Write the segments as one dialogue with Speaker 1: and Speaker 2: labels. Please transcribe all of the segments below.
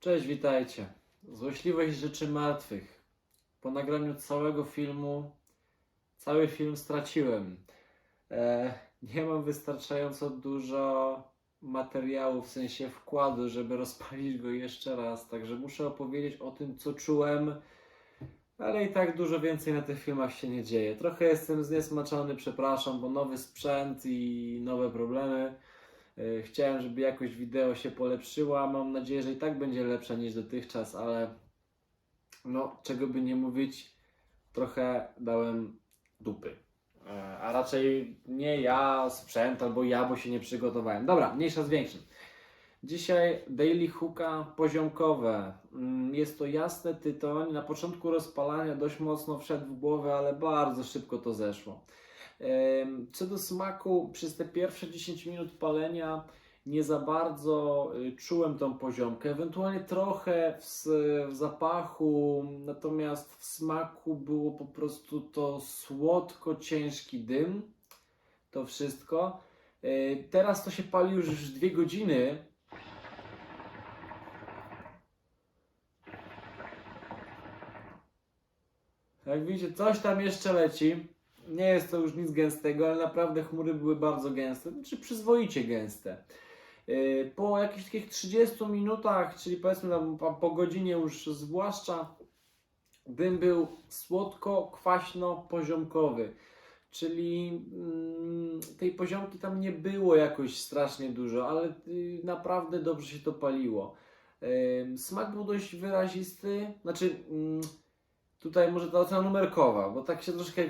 Speaker 1: Cześć, witajcie. Złośliwość rzeczy martwych. Po nagraniu całego filmu, cały film straciłem. E, nie mam wystarczająco dużo materiału, w sensie wkładu, żeby rozpalić go jeszcze raz, także muszę opowiedzieć o tym, co czułem, ale i tak dużo więcej na tych filmach się nie dzieje. Trochę jestem zniesmaczony, przepraszam, bo nowy sprzęt i nowe problemy. E, Chciałem, żeby jakość wideo się polepszyła. Mam nadzieję, że i tak będzie lepsza niż dotychczas, ale no, czego by nie mówić, trochę dałem dupy. E, A raczej nie ja, sprzęt albo ja, bo się nie przygotowałem. Dobra, mniejsza z większym. Dzisiaj Daily Hooka poziomkowe. Mm, Jest to jasny tytoń. Na początku rozpalania dość mocno wszedł w głowę, ale bardzo szybko to zeszło. Co do smaku, przez te pierwsze 10 minut palenia nie za bardzo y, czułem tą poziomkę. Ewentualnie trochę w, w zapachu, natomiast w smaku było po prostu to słodko ciężki dym. To wszystko. Y, Teraz to się pali już dwie godziny. Jak widzicie, coś tam jeszcze leci. Nie jest to już nic gęstego, ale naprawdę chmury były bardzo gęste, znaczy przyzwoicie gęste. Yy, Po jakichś takich 30 minutach, czyli powiedzmy po, godzinie już zwłaszcza, dym był słodko-kwaśno-poziomkowy. Czyli mm, tej poziomki tam nie było jakoś strasznie dużo, ale y, naprawdę dobrze się to paliło. Ym, Smak był dość wyrazisty, znaczy mm, tutaj może ta ocena numerkowa, bo tak się troszkę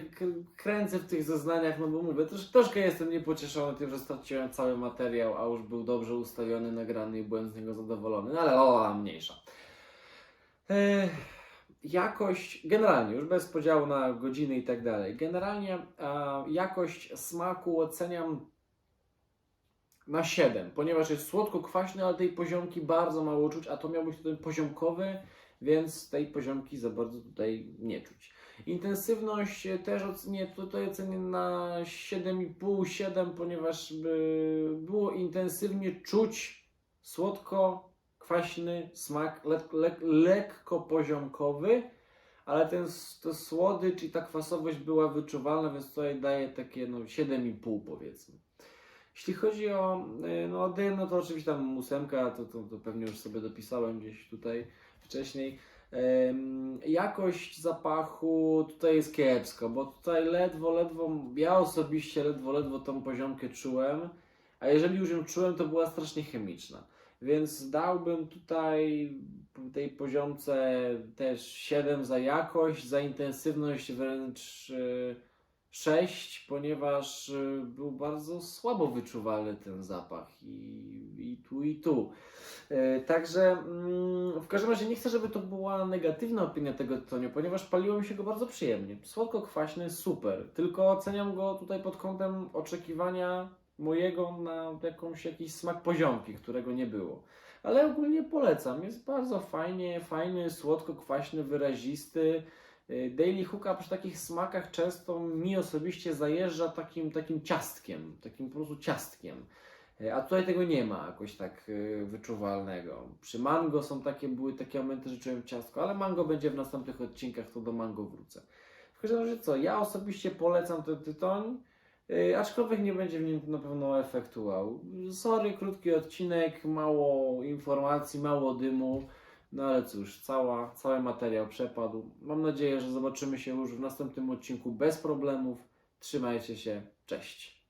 Speaker 1: kręcę w tych zeznaniach, no bo mówię, trosz, troszkę jestem niepocieszony tym, że straciłem cały materiał, a już był dobrze ustawiony, nagrany i byłem z niego zadowolony, no ale o, mniejsza. Ech, jakość, generalnie, już bez podziału na godziny i tak dalej, generalnie jakość smaku oceniam na 7, ponieważ jest słodko-kwaśny, ale tej poziomki bardzo mało czuć, a to miał być ten poziomkowy, więc tej poziomki za bardzo tutaj nie czuć. Intensywność e, też ocenię, tutaj ocenię na 7,5, 7, ponieważ by było intensywnie czuć słodko, kwaśny smak, lek, lek, lekko poziomkowy, ale ten to słodycz i ta kwasowość była wyczuwalna, więc tutaj daję takie no 7,5 powiedzmy. Jeśli chodzi o, y, no, dym, no to oczywiście tam ósemka, to, to, to pewnie już sobie dopisałem gdzieś tutaj wcześniej. Jakość zapachu tutaj jest kiepsko, bo tutaj ledwo, ledwo, ja osobiście ledwo, ledwo tą poziomkę czułem, a jeżeli już ją czułem, to była strasznie chemiczna. Więc dałbym tutaj tej poziomce też 7 za jakość, za intensywność wręcz y, 6, ponieważ y, był bardzo słabo wyczuwalny ten zapach i, i tu i tu. E, Także mm, w każdym razie nie chcę, żeby to była negatywna opinia tego tytoniu, ponieważ paliło mi się go bardzo przyjemnie. Słodko-kwaśny, super. Tylko oceniam go tutaj pod kątem oczekiwania mojego na jakąś, jakiś smak poziomki, którego nie było. Ale ogólnie polecam. Jest bardzo fajnie, fajny, słodko-kwaśny, wyrazisty. Y, Daily Hooka przy takich smakach często mi osobiście zajeżdża takim, takim ciastkiem, takim po prostu ciastkiem. Y, A tutaj tego nie ma jakoś tak y, wyczuwalnego. Przy mango są takie, były takie momenty, że czułem ciastko, ale mango będzie w następnych odcinkach, to do mango wrócę. W każdym razie co, ja osobiście polecam ten tytoń, aczkolwiek nie będzie w nim na pewno efektu. Sorry, krótki odcinek, mało informacji, mało dymu. No ale cóż, cała, cały materiał przepadł. Mam nadzieję, że zobaczymy się już w następnym odcinku bez problemów. Trzymajcie się, cześć.